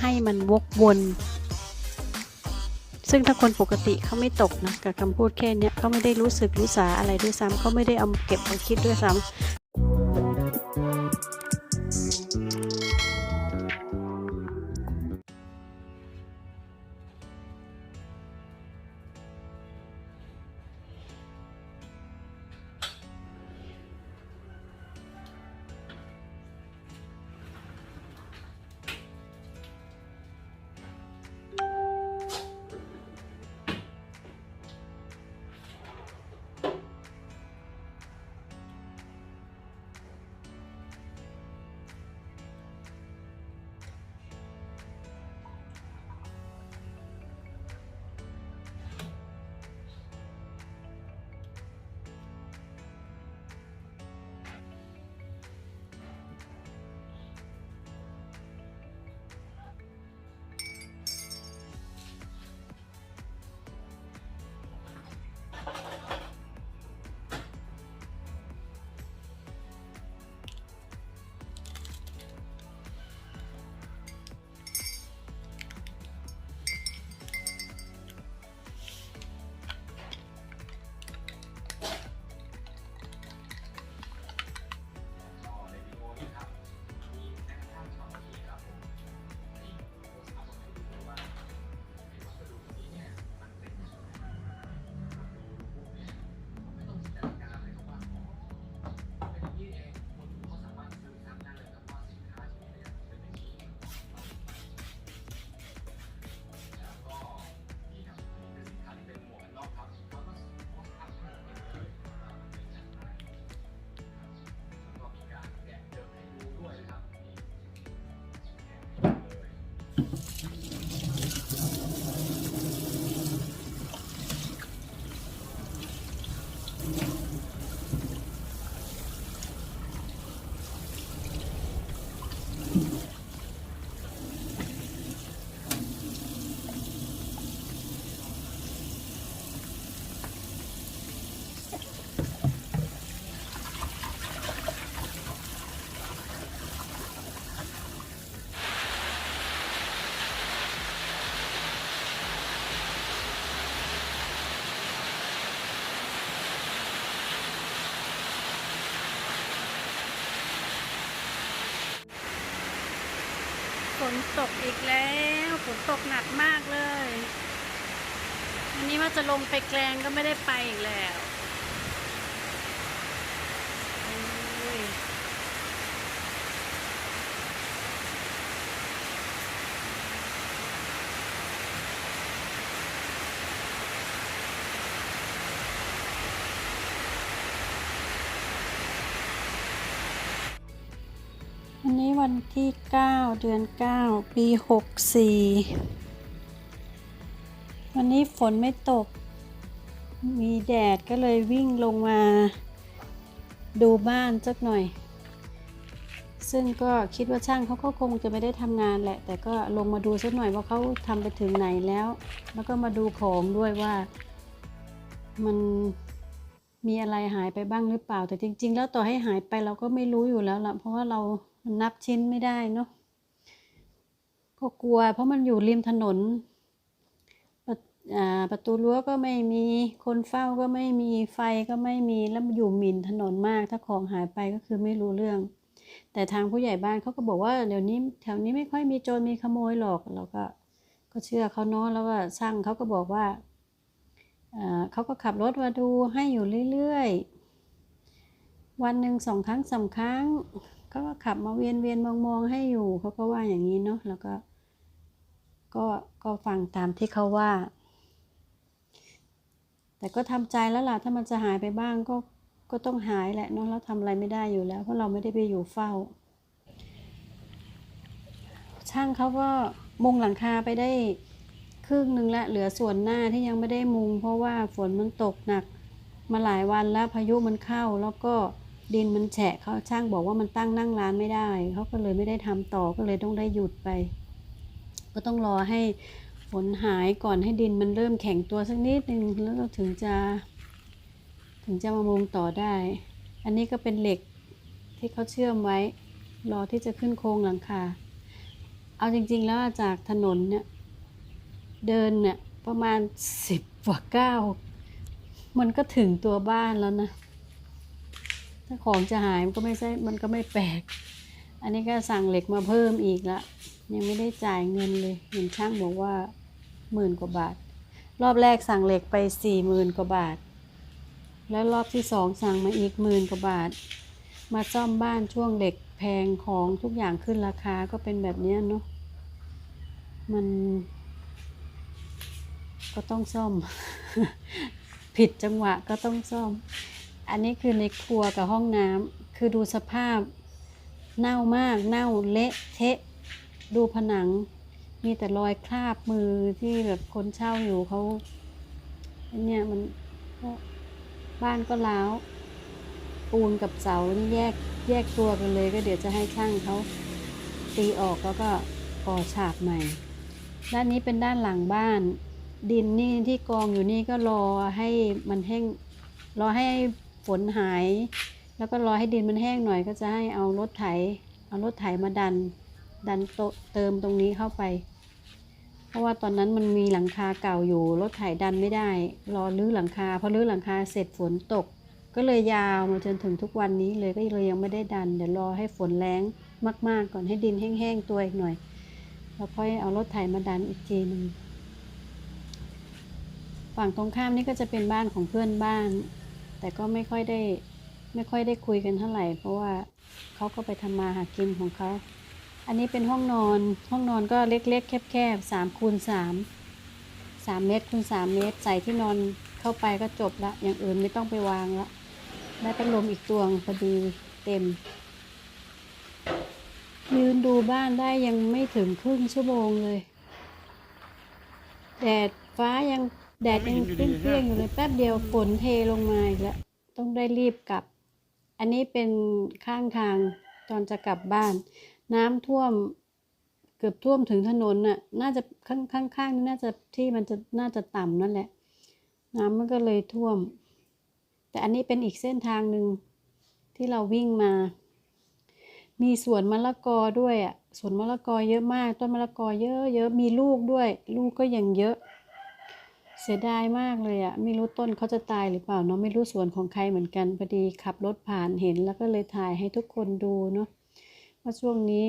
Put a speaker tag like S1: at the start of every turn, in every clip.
S1: ให้มันวกวน ซึ่งถ้าคนปกติเขาไม่ตกนะกับคำพูดแค่นี้เขาไม่ได้รู้สึกรู้สาอะไรด้วยซ้ำเขาไม่ได้เอาเก็บมาคิดด้วยซ้ำ นตกอีกแล้วฝนตกหนักมากเลย อันนี้ว่าจะลงไปแกลงก็ไม่ได้ไปอีกแล้วโอ้ย วันที่ 9 เดือน 9 ปี 64 วันนี้ฝนไม่ตก มีแดดก็เลยวิ่งลงมาดูบ้านสักหน่อย ซึ่งก็คิดว่าช่างเขาก็คงจะไม่ได้ทำงานแหละ แต่ก็ลงมาดูสักหน่อยว่าเขาทำไปถึงไหนแล้ว แล้วก็มาดูของด้วยว่ามันมีอะไรหายไปบ้างหรือเปล่า แต่จริง ๆ แล้วต่อให้หายไปเราก็ไม่รู้อยู่แล้วละเพราะว่าเรา นับชิ้นไม่ได้เนาะก็กลัว เพราะมันอยู่ริมถนนประอ่าประตูรั้วก็ไม่มีคนเฝ้าก็ไม่มีไฟก็ไม่มีแล้วมันอยู่หมิ่นถนนมาก ถ้าของหายไปก็คือไม่รู้เรื่อง แต่ทางผู้ใหญ่บ้านเขาก็บอกว่าเดี๋ยวนี้แถวนี้ไม่ค่อยมีโจรมีขโมยหรอกเราก็ก็เชื่อเขาเนาะแล้วก็ช่างเขาก็บอกว่าเขาก็ขับรถมาดูให้อยู่เรื่อยๆ วันหนึ่งสองครั้งสามครั้ง ก็ขับมาเวียนเวียนมองมองให้อยู่เขาก็ว่าอย่างนี้เนาะแล้วก็ ก็ก็ฟังตามที่เขาว่า แต่ก็ทำใจแล้วล่ะถ้ามันจะหายไปบ้างก็ก็ต้องหายแหละเนาะเราทำอะไรไม่ได้อยู่แล้วเพราะเราไม่ได้ไปอยู่เฝ้า ช่างเขาก็มุงหลังคาไปได้ครึ่งหนึ่งละเหลือส่วนหน้าที่ยังไม่ได้มุง เพราะว่าฝนมันตกหนัก มาหลายวันแล้วพายุมันเข้าแล้วก็ ดินมันแฉะเขาช่างบอกว่ามันตั้งนั่งร้านไม่ได้ เขาก็เลยไม่ได้ทำต่อก็เลยต้องได้หยุดไป ก็ต้องรอให้ฝนหายก่อนให้ดินมันเริ่มแข็งตัวสักนิดนึงแล้วถึงจะ ถึงจะมามุงต่อได้ อันนี้ก็เป็นเหล็กที่เขาเชื่อมไว้ รอที่จะขึ้นโครงหลังคา เอาจริง ๆ แล้วจากถนนเนี่ยเดินเนี่ยประมาณสิบกว่าก้าวมันก็ถึงตัวบ้านแล้วนะ ถ้าของจะหายมันก็ไม่ใช่ มันก็ไม่แปลก อันนี้ก็สั่งเหล็กมาเพิ่มอีกละ ยังไม่ได้จ่ายเงินเลย เห็นช่างบอกว่าหมื่นกว่าบาท รอบแรกสั่งเหล็กไปสี่หมื่นกว่าบาท แล้วรอบที่สองสั่งมาอีกหมื่นกว่าบาท มาซ่อมบ้านช่วงเหล็กแพงของทุกอย่างขึ้นราคาก็เป็นแบบนี้เนาะ มันก็ต้องซ่อม ผิดจังหวะก็ต้องซ่อม อันนี้คือในครัวกับห้องน้ำคือดูสภาพเน่ามากเน่าเละเทะ ดูผนัง มีแต่รอยคราบมือที่แบบคนเช่าอยู่เขาอันเนี้ยมันบ้านก็ร้าวปูนกับเสานี่แยกแยกตัวกันเลย ก็เดี๋ยวจะให้ช่างเขาตีออกแล้วก็ก่อฉาบใหม่ ด้านนี้เป็นด้านหลังบ้าน ดินนี่ที่กองอยู่นี่ก็รอให้มันแห้งรอให้ ฝนหาย แล้วก็รอให้ดินมันแห้งหน่อยก็จะให้เอารถไถ เอารถไถมาดัน ดันโตเติมตรงนี้เข้าไป เพราะว่าตอนนั้นมันมีหลังคาเก่าอยู่ รถไถดันไม่ได้ รอรื้อหลังคาพอรื้อหลังคาเสร็จฝนตก ก็เลยยาวมาจนถึงทุกวันนี้เลยก็เลยยังไม่ได้ดัน เดี๋ยวรอให้ฝนแรงมาก ๆ ก่อนให้ดินแห้งๆตัวอีกหน่อยแล้วค่อยเอารถไถมาดันอีกทีหนึ่งฝั่งตรงข้ามนี่ก็จะเป็นบ้านของเพื่อนบ้าน แต่ก็ไม่ค่อยได้ไม่ค่อยได้คุยกันเท่าไหร่ เพราะว่าเขาก็ไปทำมาหากินของเขา อันนี้เป็นห้องนอน ห้องนอนก็เล็กๆ แคบๆสามคูณสามสามเมตรคูณสามเมตร ใส่ที่นอนเข้าไปก็จบละ อย่างอื่นไม่ต้องไปวางละได้พัดลมอีกตัวงพอดีเต็ม ยืนดูบ้านได้ยังไม่ถึงครึ่งชั่วโมงเลย แดดฟ้ายัง แดดยังเปรี้ยงๆอยู่เลยแป๊บเดียวฝนเทลงมาอีกแล้วต้องได้รีบกลับ อันนี้เป็นข้างทางตอนจะกลับบ้าน น้ำท่วมเกือบท่วมถึงถนนน่ะ น่าจะข้างข้างข้างนี่น่าจะที่มันจะน่าจะต่ำนั่นแหละ น้ำมันก็เลยท่วม แต่อันนี้เป็นอีกเส้นทางหนึ่งที่เราวิ่งมา มีสวนมะละกอด้วยอะสวนมะละกอเยอะมาก ต้นมะละกอเยอะเยอะมีลูกด้วย ลูกก็ยังเยอะ เสียดายมากเลยอะไม่รู้ต้นเขาจะตายหรือเปล่าเนาะไม่รู้สวนของใครเหมือนกันพอดีขับรถผ่านเห็นแล้วก็เลยถ่ายให้ทุกคนดูเนาะว่าช่วงนี้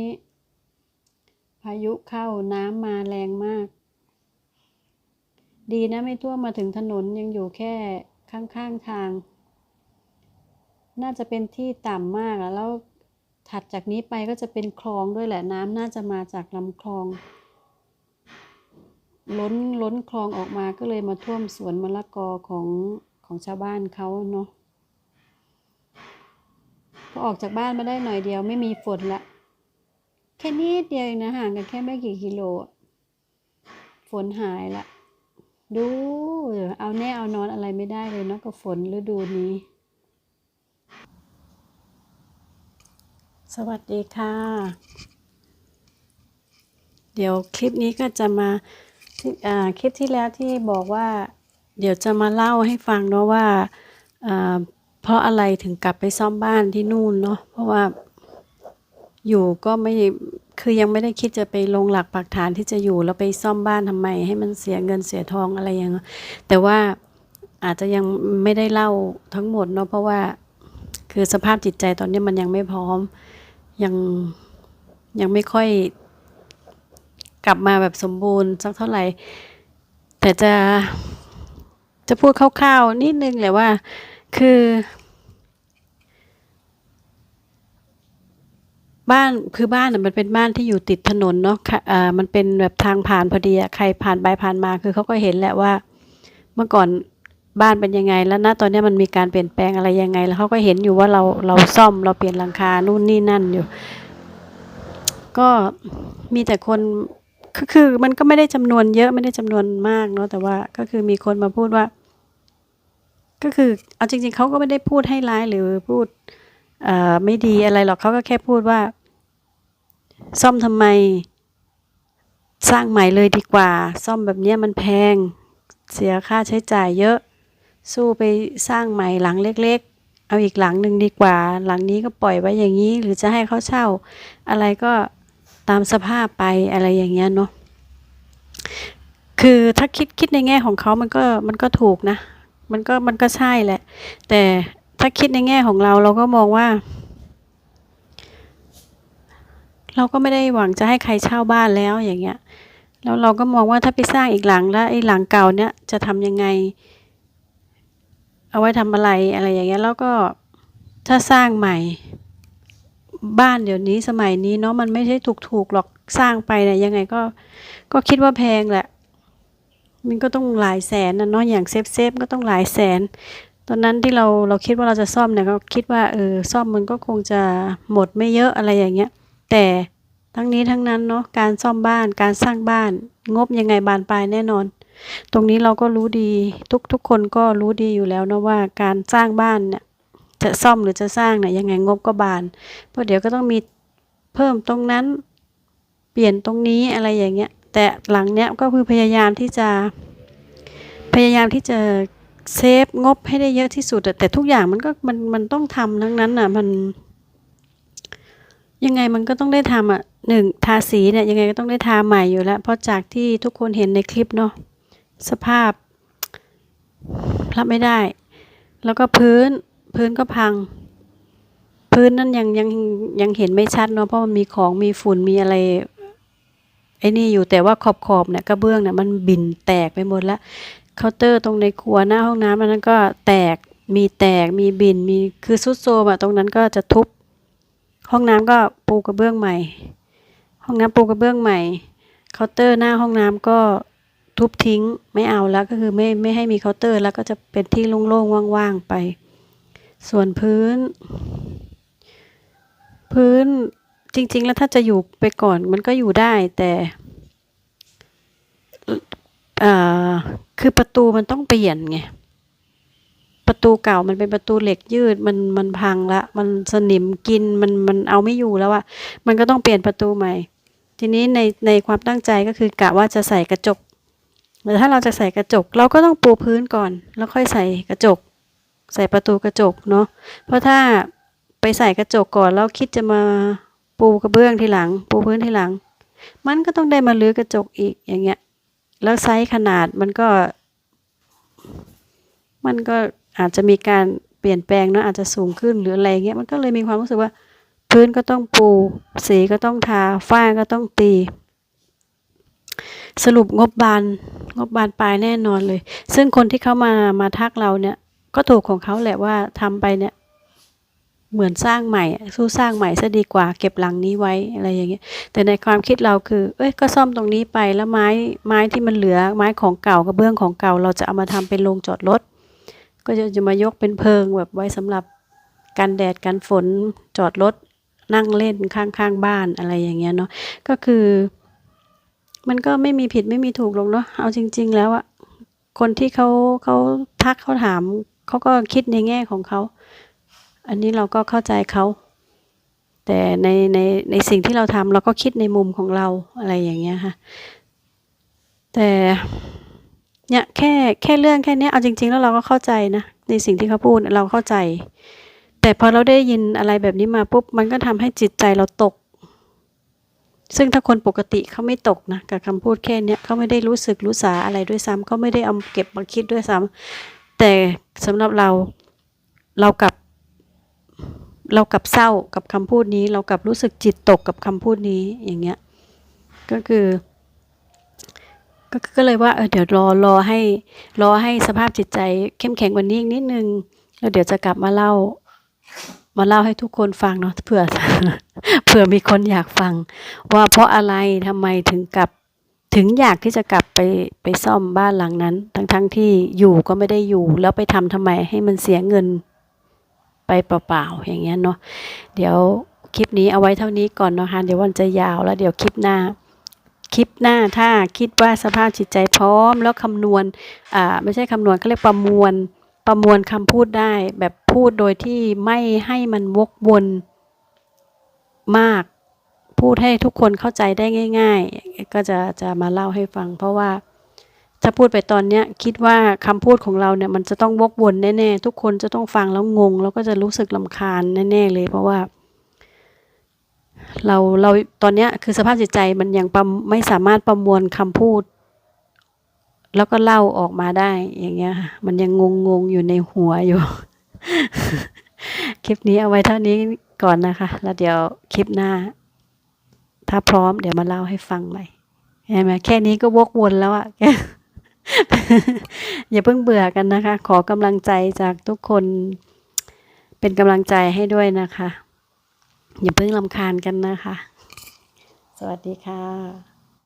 S1: พายุเข้าน้ำมาแรงมาก ดีนะไม่ท่วมมาถึงถนนยังอยู่แค่ข้างๆทาง น่าจะเป็นที่ต่ำมากอะแล้วถัดจากนี้ไปก็จะเป็นคลองด้วยแหละน้ำน่าจะมาจากลำคลอง ล้นล้นคลองออกมาก็เลยมาท่วมสวนมะละกอของของชาวบ้านเขาเนาะพอออกจากบ้านมาได้หน่อยเดียวไม่มีฝนละ แค่นิดเดียวนะห่างกันแค่ไม่กี่กิโล ฝนหายละ ดูเอาแน่เอานอนอะไรไม่ได้เลยเนาะกับฝนฤดูนี้ สวัสดีค่ะ เดี๋ยวคลิปนี้ก็จะมา คลิปที่แล้วที่บอกว่า เดี๋ยวจะมาเล่าให้ฟังเนาะว่าเพราะอะไรถึงกลับไปซ่อมบ้านที่นู่นเนาะเพราะว่าอยู่ก็ไม่คือยังไม่ได้คิดจะไปลงหลักปักฐานที่จะอยู่แล้วไปซ่อมบ้านทำไม ให้มันเสียเงินเสียทองอะไรอย่างแต่ว่าอาจจะยังไม่ได้เล่าทั้งหมดเนาะเพราะว่าคือสภาพจิตใจตอนนี้มันยังไม่พร้อมยังยังไม่ค่อย กลับมาแบบสมบูรณ์สักเท่าไหร่ แต่จะจะพูดคร่าวๆนิดนึงแหละว่า คือ บ้านคือบ้านมันเป็นบ้านที่อยู่ติดถนนเนาะค่ะอ่ามันเป็นแบบทางผ่านพอดีอะใครผ่านไปผ่านมาคือเขาก็เห็นแหละว่า เมื่อก่อนบ้านเป็นยังไง แล้วณตอนนี้มันมีการเปลี่ยนแปลงอะไรยังไง แล้วเขาก็เห็นอยู่ว่าเราเราซ่อมเราเปลี่ยนหลังคานู่นนี่นั่นอยู่ ก็มีแต่คน คือคือมันก็ไม่ได้จำนวนเยอะไม่ได้จำนวนมากเนาะแต่ว่าก็คือมีคนมาพูดว่า ก็คือเอาจริง ๆเขาก็ไม่ได้พูดให้ร้ายหรือพูดเอ่อไม่ดีอะไรหรอกเขาก็แค่พูดว่า ซ่อมทำไม สร้างใหม่เลยดีกว่า ซ่อมแบบเนี้ยมันแพง เสียค่าใช้จ่ายเยอะ สู้ไปสร้างใหม่หลังเล็ก ๆ เอาอีกหลังหนึ่งดีกว่า หลังนี้ก็ปล่อยไว้อย่างนี้ หรือจะให้เขาเช่า อะไรก็ ตามสภาพไปอะไรอย่างเงี้ยเนาะคือถ้าคิดคิดในแง่ของเขามันก็มันก็ถูกนะ มันก็มันก็ใช่แหละ แต่ถ้าคิดในแง่ของเราเราก็มองว่า เราก็ไม่ได้หวังจะให้ใครเช่าบ้านแล้วอย่างเงี้ยแล้วเราก็มองว่าถ้าไปสร้างอีกหลังแล้วไอ้หลังเก่าเนี้ยจะทำยังไง เอาไว้ทำอะไรอะไรอย่างเงี้ยแล้วก็ถ้าสร้างใหม่ บ้านเดี๋ยวนี้สมัยนี้เนาะมันไม่ใช่ถูกๆหรอกสร้างไปเนี่ยยังไงก็ก็คิดว่าแพงแหละ มันก็ต้องหลายแสนนะเนาะอย่างเซฟเซฟก็ต้องหลายแสน ตอนนั้นที่เราเราคิดว่าเราจะซ่อมเนี่ยก็คิดว่าเออซ่อมมันก็คงจะหมดไม่เยอะอะไรอย่างเงี้ย แต่ทั้งนี้ทั้งนั้นเนาะการซ่อมบ้านการสร้างบ้าน งบยังไงบานปลายแน่นอน ตรงนี้เราก็รู้ดีทุกทุกคนก็รู้ดีอยู่แล้วนะว่าการสร้างบ้านเนี่ย จะซ่อมหรือจะสร้างเนี่ยยังไงงบก็บาน เพราะเดี๋ยวก็ต้องมีเพิ่มตรงนั้นเปลี่ยนตรงนี้อะไรอย่างเงี้ย แต่หลังเนี้ยก็คือพยายามที่จะพยายามที่จะเซฟงบให้ได้เยอะที่สุด แต่ทุกอย่างมันก็มันมันต้องทำทั้งนั้นอะมันยังไงมันก็ต้องได้ทำอะหนึ่งทาสีเนี่ยยังไงก็ต้องได้ทาใหม่อยู่แล้ว เพราะจากที่ทุกคนเห็นในคลิปเนาะสภาพรับไม่ได้ แล้วก็พื้น พื้นก็พัง พื้นนั้นยังยังยังเห็นไม่ชัดเนาะเพราะมันมีของมีฝุ่นมีอะไรไอ้นี่อยู่แต่ว่าขอบขอบเนี่ยกระเบื้องเนี่ยมันบินแตกไปหมดแล้วเคาน์เตอร์ตรงในครัวหน้าห้องน้ำอันนั้นก็แตกมีแตกมีบินมีคือซุดโซมอะตรงนั้นก็จะทุบ ห้องน้ำก็ปูกระเบื้องใหม่ ห้องน้ำปูกระเบื้องใหม่เคาน์เตอร์หน้าห้องน้ำก็ทุบทิ้งไม่เอาแล้วก็คือไม่ไม่ให้มีเคาน์เตอร์แล้วก็จะเป็นที่โล่งๆว่างๆไป ส่วนพื้น พื้นจริง ๆ แล้วถ้าจะอยู่ไปก่อนมันก็อยู่ได้แต่คือประตูมันต้องเปลี่ยนไง ประตูเก่ามันเป็นประตูเหล็กยืดมันมันพังละ มันสนิมกินมันมันเอาไม่อยู่แล้วอะมันก็ต้องเปลี่ยนประตูใหม่ ทีนี้ในในความตั้งใจก็คือกะว่าจะใส่กระจกแต่ถ้าเราจะใส่กระจก เราก็ต้องปูพื้นก่อน แล้วค่อยใส่กระจก ใส่ประตูกระจกเนาะเพราะถ้าไปใส่กระจกก่อนแล้วคิดจะมาปูกระเบื้องทีหลัง ปูพื้นทีหลัง มันก็ต้องได้มาลื้อกระจกอีกอย่างเงี้ย แล้วไซส์ขนาดมันก็ มันก็อาจจะมีการเปลี่ยนแปลงเนอะอาจจะสูงขึ้นหรืออะไรเงี้ยมันก็เลยมีความรู้สึกว่า พื้นก็ต้องปูสีก็ต้องทาฝ้าก็ต้องตี สรุปงบบานงบบานปลายแน่นอนเลย ซึ่งคนที่เขามามาทักเราเนี่ย ก็ถูกของเขาแหละว่าทำไปเนี่ย เหมือนสร้างใหม่ สู้สร้างใหม่ซะดีกว่า เก็บหลังนี้ไว้อะไรอย่างเงี้ย แต่ในความคิดเราคือ เอ้ยก็ซ่อมตรงนี้ไปแล้วไม้ไม้ที่มันเหลือไม้ของเก่ากระเบื้องของเก่า เราจะเอามาทำเป็นโรงจอดรถก็จะจะมายกเป็นเพิงแบบไว้สำหรับกันแดดกันฝนจอดรถนั่งเล่นข้างๆบ้านอะไรอย่างเงี้ยเนาะก็คือ มันก็ไม่มีผิดไม่มีถูกหรอกเนาะเอาจริง ๆ แล้วอะคนที่เขาเขาทักเขาถาม เขาก็คิดในแง่ของเขา อันนี้เราก็เข้าใจเขาแต่ในในในสิ่งที่เราทำเราก็คิดในมุมของเราอะไรอย่างเงี้ยค่ะ แต่เนี่ยแค่แค่เรื่องแค่เนี้ยเอาจริง ๆ แล้วเราก็เข้าใจนะในสิ่งที่เขาพูดเราเข้าใจ แต่พอเราได้ยินอะไรแบบนี้มาปุ๊บมันก็ทำให้จิตใจเราตก ซึ่งถ้าคนปกติเขาไม่ตกนะกับคำพูดแค่เนี้ยเขาไม่ได้รู้สึกรู้สาอะไรด้วยซ้ำเขาไม่ได้เอาเก็บมาคิดด้วยซ้ำ แต่สำหรับเราเรากับเรากับเศร้ากับคำพูดนี้ เรากับรู้สึกจิตตกกับคำพูดนี้อย่างเงี้ยก็คือก็ก็เลยว่าเออเดี๋ยวรอรอให้รอให้สภาพจิตใจ เข้มแข็งกว่านี้อีกนิดนึงแล้วเดี๋ยวจะกลับมาเล่า มาเล่าให้ทุกคนฟังเนาะเผื่อเผื่อมีคนอยากฟัง ว่าเพราะอะไรทำไมถึงกลับ ถึงอยากที่จะกลับไปไปซ่อมบ้านหลังนั้น ทั้งทั้งที่อยู่ก็ไม่ได้อยู่ แล้วไปทำทำไมให้มันเสียเงินไปเปล่าๆอย่างเงี้ยเนาะเดี๋ยวคลิปนี้เอาไว้เท่านี้ก่อนนะคะเดี๋ยววันจะยาวแล้วเดี๋ยวคลิปหน้า คลิปหน้าถ้าคิดว่าสภาพจิตใจพร้อม แล้วคำนวณอ่าไม่ใช่คำนวณเขาเรียกประมวลประมวลคำพูดได้แบบพูดโดยที่ไม่ให้มันวกวนมาก พูดให้ทุกคนเข้าใจได้ง่าย ๆ ก็จะจะมาเล่าให้ฟัง เพราะว่าถ้าพูดไปตอนเนี้ยคิดว่าคำพูดของเราเนี่ยมันจะต้องวกวนแน่ๆทุกคนจะต้องฟังแล้วงง แล้วก็จะรู้สึกลำคาญแน่ๆเลย เพราะว่า เราเราตอนเนี้ยคือสภาพจิตใจมันยังประไม่สามารถประมวลคำพูด แล้วก็เล่าออกมาได้อย่างเงี้ยค่ะมันยังงงงๆอยู่ในหัวอยู่ คลิปนี้เอาไว้เท่านี้ก่อนนะคะ แล้วเดี๋ยวคลิปหน้า ถ้าพร้อมเดี๋ยวมาเล่าให้ฟังใหม่เห็นไหมแค่นี้ก็วกวนแล้วอะอย่าเพิ่งเบื่อกันนะคะ ขอกำลังใจจากทุกคน เป็นกำลังใจให้ด้วยนะคะ อย่าเพิ่งลำคาญกันนะคะ สวัสดีค่ะ